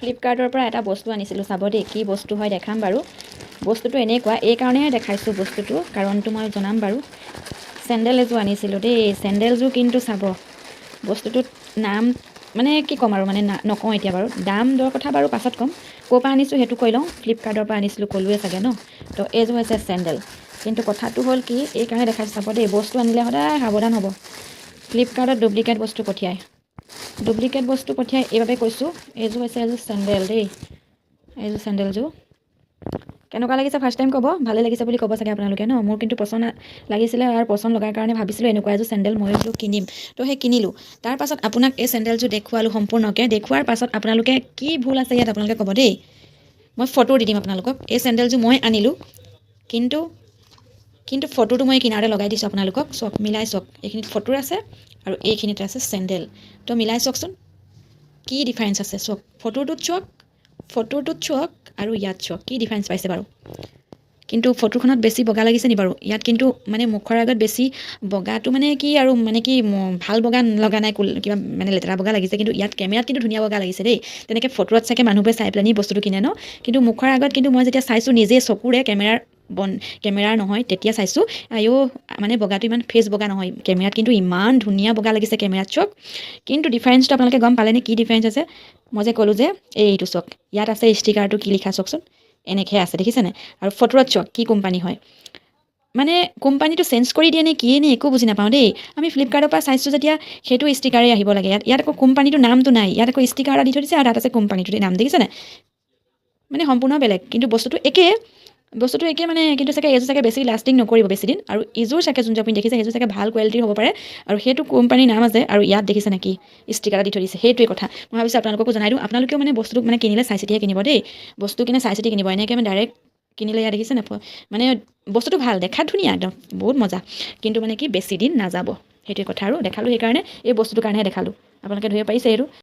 ফ্লিপকাৰ্টৰ পৰা এটা বস্তু আনিছিলোঁ। চাব দেই কি বস্তু হয় দেখাম বাৰু। বস্তুটো এনেকুৱা এই কাৰণেহে দেখাইছোঁ বস্তুটো কাৰণটো মই জনাম বাৰু। চেণ্ডেল এযোৰ আনিছিলোঁ দেই চেণ্ডেলযোৰ কিন্তু চাব। বস্তুটোত নাম মানে কি ক'ম আৰু মানে নকওঁ এতিয়া বাৰু। দাম দৰ কথা বাৰু পাছত ক'ম। ক'ৰ পৰা আনিছোঁ সেইটো কৈ লওঁ। ফ্লিপকাৰ্টৰ পৰা আনিছিলোঁ ক'লোৱে চাগে ন? তো এইযোৰ হৈছে চেণ্ডেল। কিন্তু কথাটো হ'ল কি এই কাৰণে দেখাইছোঁ। চাব দেই বস্তু আনিলে সদায় সাৱধান হ'ব। ফ্লিপকাৰ্টত ডুপ্লিকেট বস্তু পঠিয়ায়। ডুপ্লিকেট বস্তু পঠিয়াই, এইবাবে কৈছোঁ, এইযোৰ হৈছে এযোৰ চেণ্ডেল দেই, এইযোৰ চেণ্ডেলযোৰ। কেনেকুৱা লাগিছে ফাৰ্ষ্ট টাইম ক'ব? ভালে লাগিছে বুলি ক'ব চাগে আপোনালোকে ন? মোৰ কিন্তু পচন্দ লাগিছিলে আৰু পচন্দ লগাৰ কাৰণে ভাবিছিলোঁ এনেকুৱা এযোৰ চেণ্ডেল মই এযোৰ কিনিম। তো সেই কিনিলোঁ। তাৰ পাছত আপোনাক এই চেণ্ডেলযোৰ দেখুৱালোঁ সম্পূৰ্ণকৈ। দেখুওৱাৰ পাছত আপোনালোকে কি ভুল আছে ইয়াত আপোনালোকে ক'ব দেই। মই ফটো দি দিম আপোনালোকক। এই চেণ্ডেলযোৰ মই আনিলোঁ। কিন্তু কিন্তু ফটোটো মই কিনাৰতে লগাই দিছোঁ আপোনালোকক। চাওক মিলাই চাওক এইখিনিত ফটো আছে। আৰু এইখিনিত আছে চেণ্ডেল। তো মিলাই চাওকচোন কি ডিফাৰেঞ্চ আছে? চাওক ফটোটোত চাওক ফটোটোত চাওক আৰু ইয়াত চাওক কি ডিফাৰেঞ্চ পাইছে বাৰু? কিন্তু ফটোখনত বেছি বগা লাগিছে নি বাৰু? ইয়াত কিন্তু মানে মুখৰ আগত বেছি বগাটো মানে কি আৰু মানে কি ভাল বগা লগা নাই কিবা মানে লেতেৰা বগা লাগিছে। কিন্তু ইয়াত কেমেৰাত কিন্তু ধুনীয়া বগা লাগিছে দেই। তেনেকৈ ফটোত চাগে মানুহবোৰে চাই পেলাই নি বস্তুটো কিনে ন? কিন্তু মুখৰ আগত কিন্তু মই যেতিয়া চাইছোঁ নিজে চকুৰে কেমেৰাৰ বন, কেমেৰাৰ নহয়, তেতিয়া চাইছোঁ। আইঅ' মানে বগাটো ইমান ফেচ বগা নহয়। কেমেৰাত কিন্তু ইমান ধুনীয়া বগা লাগিছে কেমেৰাত চাওক কিন্তু ডিফাৰেঞ্চটো আপোনালোকে গম পালেনে কি ডিফাৰেঞ্চ আছে? মই যে ক'লোঁ যে এইটো চাওক ইয়াত আছে ষ্টিকাৰটো কি লিখা চাওকচোন এনেকৈ আছে দেখিছেনে আৰু ফটোত চাওক কি কোম্পানী হয়? মানে কোম্পানীটো চেঞ্জ কৰি দিয়ে নে কিয়ে নে একো বুজি নাপাওঁ দেই। আমি ফ্লিপকাৰ্টৰ পৰা চাইছোঁ যেতিয়া, সেইটো ষ্টিকাৰেই আহিব লাগে। ইয়াত ইয়াত আকৌ কোম্পানীটোৰ নামটো নাই। ইয়াত আকৌ ষ্টিকাৰ এটা দি থৈ দিছে আৰু তাত আছে কোম্পানীটোৰ নাম দেখিছেনে মানে সম্পূৰ্ণ বেলেগ। কিন্তু বস্তুটো একেই বস্তুটো একে মানে কিন্তু চাগে এইযোৰ চাগে বেছি লাষ্টিং নকৰিব বেছি দিন। আৰু ইযোৰ চাগে যোনযোৰ আপুনি দেখিছে সেইযোৰ চাগে ভাল কোৱালিটিৰ হ'ব পাৰে। আৰু সেইটো কোম্পানীৰ নাম আছে আৰু ইয়াত দেখিছে নেকি? ষ্টিকাৰ এটা দি থৈ দিছে। সেইটোৱে কথা। মই ভাবিছোঁ আপোনালোককো জনাই দিওঁ। আপোনালোকেও মানে বস্তুটো মানে কিনিলে চাই চিতিহে কিনিব দেই। বস্তু কিনে চাই চিতি কিনিব। এনেকৈ মানে ডাইৰেক্ট কিনিলে ইয়াত দেখিছে নাপ মানে বস্তুটো ভাল দেখাত ধুনীয়া একদম। বহুত মজা। কিন্তু মানে কি বেছি দিন নাযাব। সেইটোৱে কথা আৰু দেখালোঁ সেইকাৰণে। এই বস্তুটোৰ কাৰণেহে দেখালোঁ। আপোনালোকে ধৰিব পাৰিছে এইটো।